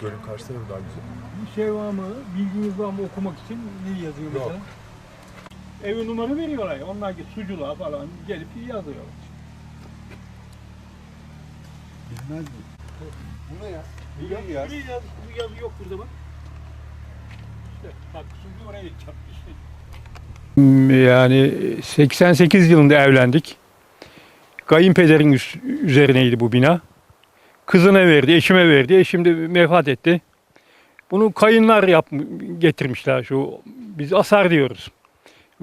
Gölün karşı tarafı daha güzel. Bir şey var mı? Bilginiz var mı okumak için ne yazıyor Yok. mesela? Evi numara veriyorlar. Onlar ki suculuğa falan gelip yazıyorlar. Bilmez mi? Bu ne ya? Bir yazı, bir yazı, bir yazı yok burada bak. İşte bak sucu oraya çarpmış. Yani 88 yılında evlendik. Kayınpederin üzerineydi bu bina. Kızına verdi, eşime verdi. Eşim de vefat etti. Bunu kayınlar yap getirmişler şu. Biz asar diyoruz.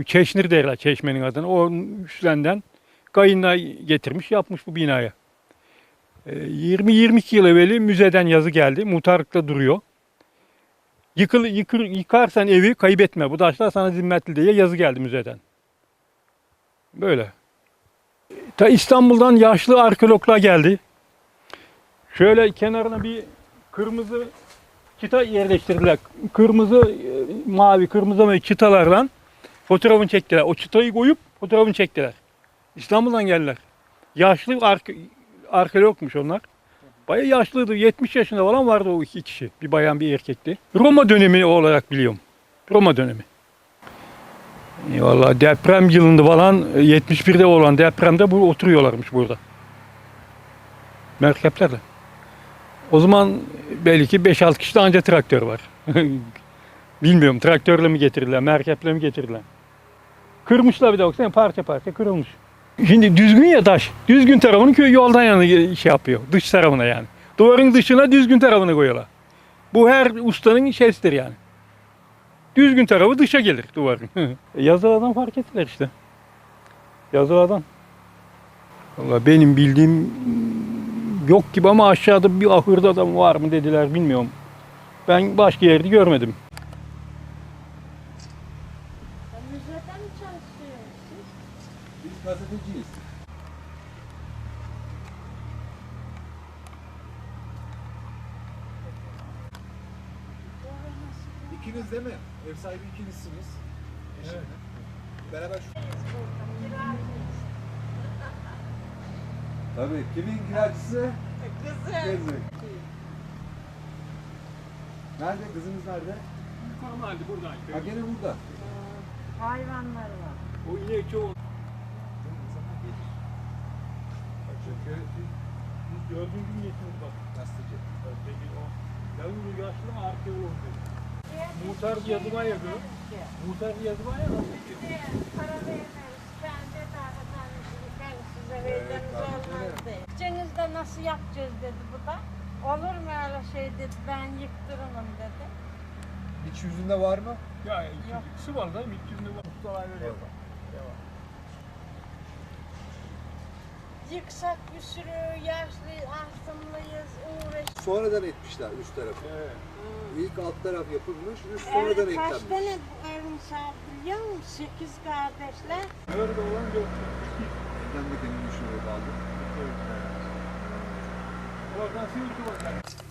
Çeşnir derler çeşmenin adını. O üstlenden kayınlar getirmiş yapmış bu binaya. Ee, 20-22 yıl evveli müzeden yazı geldi. Muhtarlıkta duruyor. Yıkıl, yıkır, yıkarsan evi kaybetme. Bu taşlar sana zimmetli diye yazı geldi müzeden. Böyle. Ta İstanbul'dan yaşlı arkeologlar geldi. Şöyle kenarına bir kırmızı çıta yerleştirdiler. Kırmızı, e, mavi, kırmızı ve çıtalardan fotoğrafını çektiler. O çıtayı koyup fotoğrafını çektiler. İstanbul'dan geldiler. Yaşlı arke, arkeologmuş onlar. Bayağı yaşlıydı. 70 yaşında falan vardı o iki kişi. Bir bayan bir erkekti. Roma dönemi olarak biliyorum. Roma dönemi. E, Vallahi deprem yılında falan e, 71'de olan depremde bu oturuyorlarmış burada. Merkeplerle. O zaman belki 5-6 kişi de anca traktör var. Bilmiyorum traktörle mi getirdiler, merkeple mi getirdiler. Kırmışlar bir de baksana parça parça kırılmış. Şimdi düzgün ya taş. Düzgün tarafını köy yoldan yana şey yapıyor. Dış tarafına yani. Duvarın dışına düzgün tarafını koyuyorlar. Bu her ustanın şeysidir yani. Düzgün tarafı dışa gelir duvarın. Yazılardan fark ettiler işte. Yazılardan. Valla benim bildiğim yok gibi ama aşağıda bir ahırda da var mı dediler bilmiyorum. Ben başka yerde görmedim. Biz gazeteciyiz. İkiniz değil mi? Ev sahibi ikinizsiniz. Eşinle. Beraber şu... Tabii. Kimin kiracısı? Kızım. Kızı. Nerede? Kızınız nerede? Normalde buradaydı. Ha gene burada. Hayvanlar var. O inek çoğu. Çünkü Biz dördüncü gün geçirdik bak. gazeteci. Peki o. Yavru yaşlı mı arkeolog dedi. Muhtar bir yazıma yazıyor. Muhtar bir yazıma yazıyor. Para vermeriz. Nasıl yapacağız dedi bu da. Olur mu öyle şey dedi ben yıktırırım dedi. İç yüzünde var mı? Ya ikisi var da mitçinde var. Ustalar öyle yapar. Yıksak bir sürü yaşlı astımlıyız uğraş. Sonradan etmişler üst tarafı. Evet. İlk alt taraf yapılmış, üst sonradan Ev kaç eklenmiş. tane evin sahibi biliyor musun? Sekiz kardeşler. Nerede olan yok. Ben de kendimi düşünüyorum aldım. Можно силу, можно.